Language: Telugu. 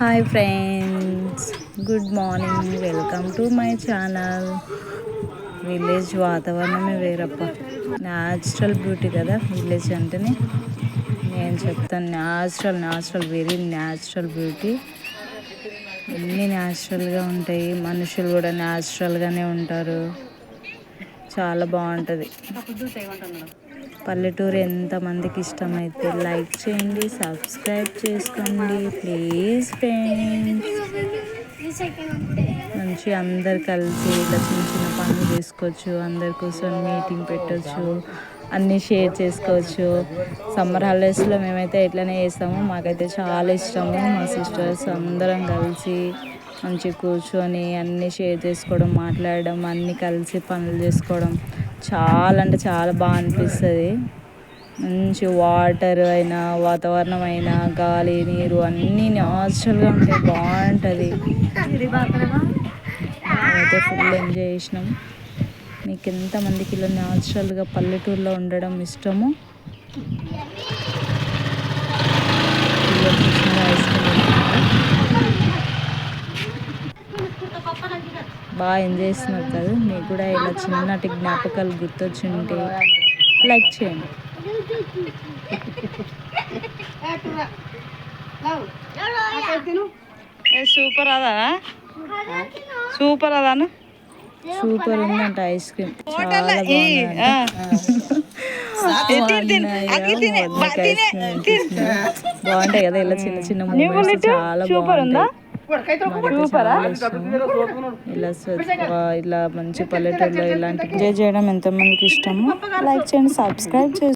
Hi friends good morning welcome to my channel. Village వాతావరణమే వేరప్ప. న్యాచురల్ బ్యూటీ కదా విలేజ్ అంటేనే. నేను చెప్తాను natural natural very natural beauty అన్నీ న్యాచురల్గా ఉంటాయి మనుషులు కూడా న్యాచురల్గానే ఉంటారు. చాలా బాగుంటుంది. పల్లెటూరు ఎంతమందికి ఇష్టమైతే లైక్ చేయండి సబ్స్క్రైబ్ చేసుకోండి. Please friends. మంచి అందరు కలిసి ఇట్లా చిన్న చిన్న పనులు చేసుకోవచ్చు అందరి కోసం మీటింగ్ పెట్టచ్చు అన్నీ షేర్ చేసుకోవచ్చు. సమ్మర్ హాలిడేస్లో మేమైతే ఎట్లనే చేస్తాము మాకైతే చాలా ఇష్టము. మా సిస్టర్స్ అందరం కలిసి మంచి కూర్చొని అన్నీ షేర్ చేసుకోవడం మాట్లాడడం అన్నీ కలిసి పనులు చేసుకోవడం. చాలా అంటే చాలా బాగా అనిపిస్తుంది. మంచి వాటర్ అయినా వాతావరణం అయినా గాలి నీరు అన్నీ న్యాచురల్గా ఉంటాయి. బాగుంటుంది. అయితే ఫుల్ ఎంజాయ్ చేసినాం. మీకు ఎంతమందికి ఇలా న్యాచురల్గా పల్లెటూరులో ఉండడం ఇష్టము పిల్లలు చూసినారా ఐస్ క్రీమ్ తింటున్నారా? బాగా ఎంజాయ్ చేస్తున్నారు కదా. మీకు కూడా ఇలా చిన్నటి జ్ఞాపకాలు గుర్తొచ్చి ఉంటే లైక్ చేయండి సూపర్ అదా సూపర్ అదాను సూపర్ ఉందంట ఐస్ క్రీమ్. బాగుంటాయి కదా ఇలా చిన్న చిన్న చాలా సూపర్ ఉందా? బాగుంటాయి. సూపరా? ఇలా ఇలా మంచి పల్లెటూరులో ఇలాంటి ఎంజాయ్ చేయడం ఎంతమందికి ఇష్టమో. లైక్ చేయండి సబ్స్క్రైబ్ చేసి